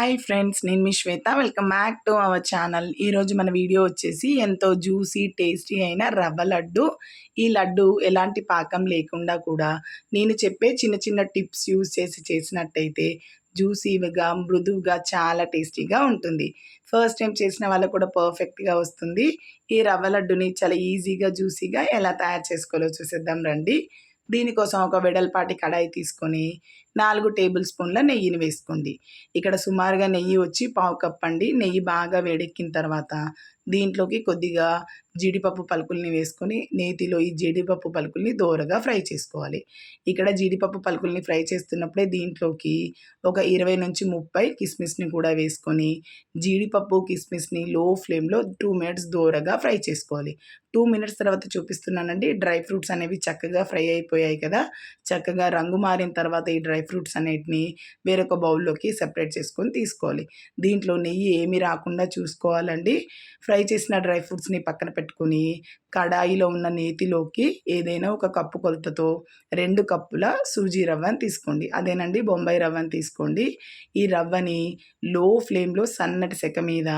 Hi friends నేను మీ Shweta. Welcome back to our channel. ఈరోజు మన వీడియో వచ్చేసి ఎంతో జ్యూసీ టేస్టీ అయిన రవ్వ లడ్డు. ఈ లడ్డు ఎలాంటి పాకం లేకుండా కూడా నేను చెప్పే చిన్న చిన్న టిప్స్ యూజ్ చేసి చేసినట్టయితే జ్యూసీగా మృదువుగా చాలా టేస్టీగా ఉంటుంది. ఫస్ట్ టైం చేసిన వాళ్ళకు కూడా పర్ఫెక్ట్గా వస్తుంది. ఈ రవ్వ లడ్డుని చాలా ఈజీగా జ్యూసీగా ఎలా తయారు చేసుకోవాలో చూసేద్దాం రండి. దీనికోసం ఒక వెడల్పాటి కడాయి తీసుకొని నాలుగు టేబుల్ స్పూన్ల నెయ్యిని వేసుకోండి. ఇక్కడ సుమారుగా నెయ్యి వచ్చి పావు కప్ అండి. నెయ్యి బాగా వేడెక్కిన తర్వాత దీంట్లోకి కొద్దిగా జీడిపప్పు పలుకుల్ని వేసుకొని నేతిలో ఈ జీడిపప్పు పలుకుల్ని దోరగా ఫ్రై చేసుకోవాలి. ఇక్కడ జీడిపప్పు పలుకుల్ని ఫ్రై చేస్తున్నప్పుడే దీంట్లోకి ఒక ఇరవై నుంచి ముప్పై కిస్మిస్ని కూడా వేసుకొని జీడిపప్పు కిస్మిస్ని లో ఫ్లేమ్లో టూ మినిట్స్ దోరగా ఫ్రై చేసుకోవాలి. టూ మినిట్స్ తర్వాత చూపిస్తున్నానండి డ్రై ఫ్రూట్స్ అనేవి చక్కగా ఫ్రై అయిపోయాయి కదా. చక్కగా రంగు మారిన తర్వాత ఈ డ్రై ఫ్రూట్స్ అనేటిని వేరొక బౌల్లోకి సెపరేట్ చేసుకొని తీసుకోవాలి. దీంట్లో నెయ్యి ఏమి రాకుండా చూసుకోవాలండి. ఫ్రై చేసిన డ్రై ఫ్రూట్స్ని పక్కన పెట్టుకొని కడాయిలో ఉన్న నేతిలోకి ఏదైనా ఒక కప్పు కొలతతో రెండు కప్పుల సూజీ రవ్వని తీసుకోండి. అదేనండి బొంబాయి రవ్వని తీసుకోండి. ఈ రవ్వని లో ఫ్లేమ్లో సన్నటి సెక మీద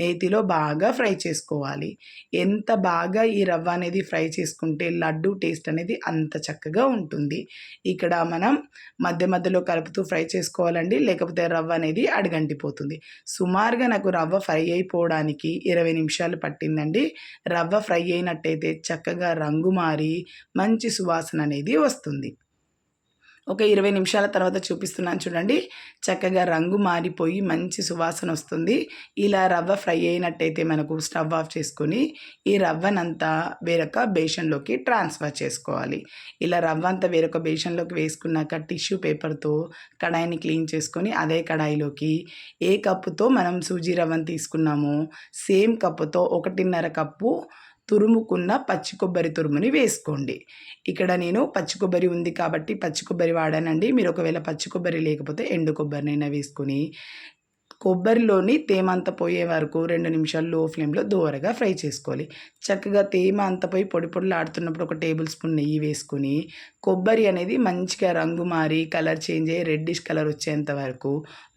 నేతిలో బాగా ఫ్రై చేసుకోవాలి. ఎంత బాగా ఈ రవ్వ అనేది ఫ్రై చేసుకుంటే లడ్డు టేస్ట్ అనేది అంత చక్కగా ఉంటుంది. ఇక్కడ మనం మధ్య మధ్యలో కలుపుతూ ఫ్రై చేసుకోవాలండి. లేకపోతే రవ్వ అనేది అడగంటిపోతుంది. సుమారుగా నాకు రవ్వ ఫ్రై అయిపోవడానికి ఇరవై నిమిషాలు పట్టిందండి. రవ్వ ఫ్రై అయినట్టయితే చక్కగా రంగు మారి మంచి సువాసన అనేది వస్తుంది. ఒక ఇరవై నిమిషాల తర్వాత చూపిస్తున్నాను చూడండి. చక్కగా రంగు మారిపోయి మంచి సువాసన వస్తుంది. ఇలా రవ్వ ఫ్రై అయినట్టయితే మనకు స్టవ్ ఆఫ్ చేసుకొని ఈ రవ్వనంతా వేరొక బేషన్లోకి ట్రాన్స్ఫర్ చేసుకోవాలి. ఇలా రవ్వ అంతా వేరొక బేషన్లోకి వేసుకున్నాక టిష్యూ పేపర్తో కడాయిని క్లీన్ చేసుకొని అదే కడాయిలోకి ఏ కప్పుతో మనం సూజీ రవ్వను తీసుకున్నామో సేమ్ కప్పుతో ఒకటిన్నర కప్పు తురుముకున్న పచ్చి కొబ్బరి తురుముని వేసుకోండి. ఇక్కడ నేను పచ్చి కొబ్బరి ఉంది కాబట్టి పచ్చి కొబ్బరి వాడానండి. మీరు ఒకవేళ పచ్చి కొబ్బరి లేకపోతే ఎండు కొబ్బరినైనా వేసుకొని కొబ్బరిలోని తేమ అంత పోయే వరకు రెండు నిమిషాలు లో ఫ్లేమ్లో దోరగా ఫ్రై చేసుకోవాలి. చక్కగా తేమ అంత పోయి పొడి పొడులు ఆడుతున్నప్పుడు ఒక టేబుల్ స్పూన్ నెయ్యి వేసుకొని కొబ్బరి అనేది మంచిగా రంగు మారి కలర్ చేంజ్ అయ్యి రెడ్డిష్ కలర్ వచ్చేంత వరకు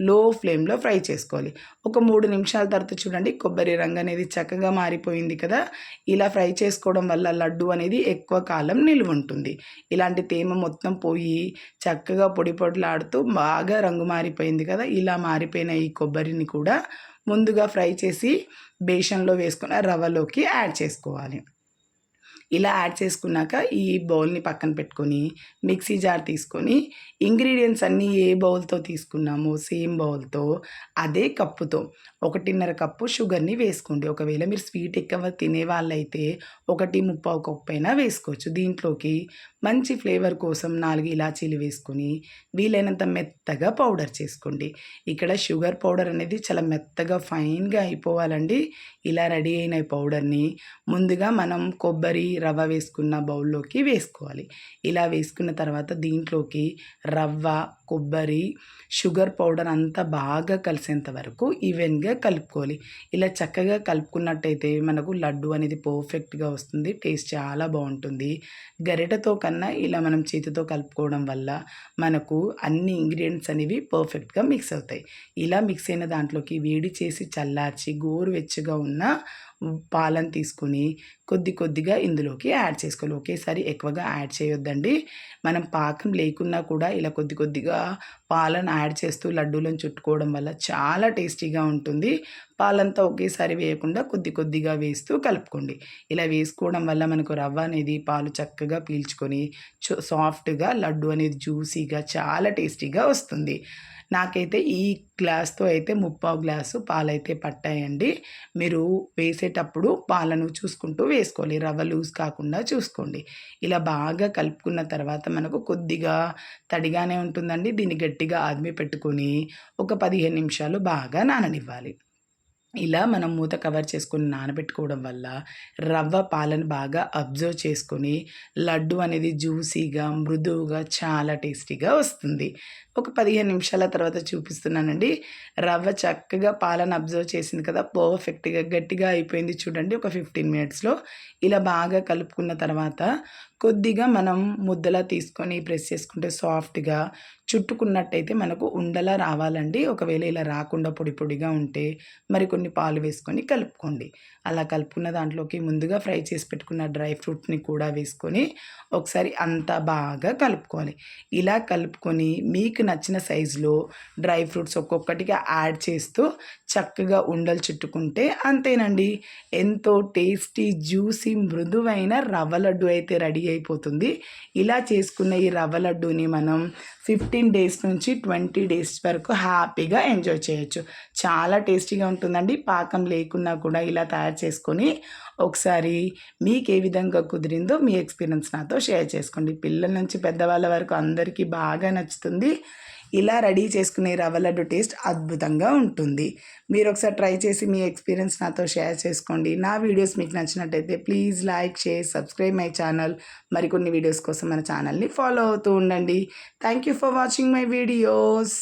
లో ఫ్లేమ్లో ఫ్రై చేసుకోవాలి. ఒక మూడు నిమిషాల తర్వాత చూడండి కొబ్బరి రంగు అనేది చక్కగా మారిపోయింది కదా. ఇలా ఫ్రై చేసుకోవడం వల్ల లడ్డు అనేది ఎక్కువ కాలం నిలువ ఉంటుంది. ఇలాంటి తేమ మొత్తం పోయి చక్కగా పొడి పొడిలాడుతూ బాగా రంగు మారిపోయింది కదా. ఇలా మారిపోయిన ఈ కొబ్బరిని కూడా ముందుగా ఫ్రై చేసి బేషన్లో వేసుకున్న రవ్వలోకి యాడ్ చేసుకోవాలి. ఇలా యాడ్ చేసుకున్నాక ఈ బౌల్ని పక్కన పెట్టుకొని మిక్సీ జార్ తీసుకొని ఇంగ్రీడియంట్స్ అన్నీ ఏ బౌల్తో తీసుకున్నామో సేమ్ బౌల్తో అదే కప్పుతో. ఒకటిన్నర కప్పు షుగర్ని వేసుకోండి. ఒకవేళ మీరు స్వీట్ ఎక్కువ తినే వాళ్ళైతే ఒకటి ముప్పావు కప్పు అయినా వేసుకోవచ్చు. దీంట్లోకి మంచి ఫ్లేవర్ కోసం నాలుగు ఇలాచీలు వేసుకొని వీలైనంత మెత్తగా పౌడర్ చేసుకోండి. ఇక్కడ షుగర్ పౌడర్ అనేది చాలా మెత్తగా ఫైన్గా అయిపోవాలండి. ఇలా రెడీ అయిన పౌడర్ని ముందుగా మనం కొబ్బరి రవ్వ వేసుకున్న బౌల్లోకి వేసుకోవాలి. ఇలా వేసుకున్న తర్వాత దీంట్లోకి రవ్వ కొబ్బరి షుగర్ పౌడర్ అంతా బాగా కలిసేంత వరకు ఈవెన్గా కలుపుకోవాలి. ఇలా చక్కగా కలుపుకున్నట్టయితే మనకు లడ్డు అనేది పర్ఫెక్ట్గా వస్తుంది టేస్ట్ చాలా బాగుంటుంది. గరిటతో కన్నా ఇలా మనం చేతితో కలుపుకోవడం వల్ల మనకు అన్ని ఇంగ్రీడియంట్స్ అనేవి పర్ఫెక్ట్గా మిక్స్ అవుతాయి. ఇలా మిక్స్ అయిన దాంట్లోకి వేడి చేసి చల్లార్చి గోరువెచ్చగా ఉన్న పాలను తీసుకొని కొద్ది కొద్దిగా ఇందులోకి యాడ్ చేసుకోవాలి. ఒకేసారి ఎక్కువగా యాడ్ చేయొద్దండి. మనం పాకం లేకున్నా కూడా ఇలా కొద్ది కొద్దిగా పాలను యాడ్ చేస్తూ లడ్డూలను చుట్టుకోవడం వల్ల చాలా టేస్టీగా ఉంటుంది. పాలంతా ఒకేసారి వేయకుండా కొద్ది కొద్దిగా వేస్తూ కలుపుకోండి. ఇలా వేసుకోవడం వల్ల మనకు రవ్వ అనేది పాలు చక్కగా పీల్చుకొని సాఫ్ట్గా లడ్డు అనేది జ్యూసీగా చాలా టేస్టీగా వస్తుంది. నాకైతే ఈ గ్లాస్తో అయితే ముప్పావు గ్లాసు పాలైతే పట్టాయండి. మీరు వేసేటప్పుడు పాలను చూసుకుంటూ వేసుకోవాలి. రవ్వ లూజ్ కాకుండా చూసుకోండి. ఇలా బాగా కలుపుకున్న తర్వాత మనకు కొద్దిగా తడిగానే ఉంటుందండి. దీన్ని గట్టిగా ఆదిమి పెట్టుకొని ఒక పదిహేను నిమిషాలు బాగా నాననివ్వాలి. ఇలా మనం మూత కవర్ చేసుకొని నానబెట్టుకోవడం వల్ల రవ్వ పాలను బాగా అబ్జర్వ్ చేసుకొని లడ్డు అనేది జ్యూసీగా మృదువుగా చాలా టేస్టీగా వస్తుంది. ఒక పదిహేను నిమిషాల తర్వాత చూపిస్తున్నానండి. రవ్వ చక్కగా పాలను అబ్జర్వ్ చేసింది కదా పర్ఫెక్ట్గా గట్టిగా అయిపోయింది చూడండి. ఒక ఫిఫ్టీన్ మినిట్స్లో ఇలా బాగా కలుపుకున్న తర్వాత కొద్దిగా మనం ముద్దలా తీసుకొని ప్రెస్ చేసుకుంటే సాఫ్ట్గా చుట్టుకున్నట్టయితే మనకు ఉండలా రావాలండి. ఒకవేళ ఇలా రాకుండా పొడి పొడిగా ఉంటే మరి కొన్ని పాలు వేసుకొని కలుపుకోండి. అలా కలుపుకున్న దాంట్లోకి ముందుగా ఫ్రై చేసి పెట్టుకున్న డ్రై ఫ్రూట్ని కూడా వేసుకొని ఒకసారి అంతా బాగా కలుపుకోవాలి. ఇలా కలుపుకొని మీకు నచ్చిన సైజులో డ్రై ఫ్రూట్స్ ఒక్కొక్కటిగా యాడ్ చేస్తూ చక్కగా ఉండలు చుట్టుకుంటే అంతేనండి. ఎంతో టేస్టీ జ్యూసీ మృదువైన రవ్వ లడ్డు అయితే రెడీ అయిపోతుంది. ఇలా చేసుకున్న ఈ రవ్వ లడ్డూని మనం ఫిఫ్టీ ఫిఫ్టీన్ డేస్ నుంచి ట్వంటీ డేస్ వరకు హ్యాపీగా ఎంజాయ్ చేయొచ్చు. చాలా టేస్టీగా ఉంటుందండి. పాకం లేకున్నా కూడా ఇలా తయారు చేసుకొని ఒకసారి మీకు ఏ విధంగా కుదిరిందో మీ ఎక్స్పీరియన్స్ నాతో షేర్ చేసుకోండి. పిల్లల నుంచి పెద్దవాళ్ళ వరకు అందరికీ బాగా నచ్చుతుంది. ఇలా రెడీ చేసుకునే రవ్వ లడ్డు టేస్ట్ అద్భుతంగా ఉంటుంది. మీరు ఒకసారి ట్రై చేసి మీ ఎక్స్పీరియన్స్ నాతో షేర్ చేసుకోండి. నా వీడియోస్ మీకు నచ్చినట్టయితే please like share subscribe my channel. మరికొన్ని వీడియోస్ కోసం మన ఛానల్ని ఫాలో అవుతూ ఉండండి. Thank you for watching my videos.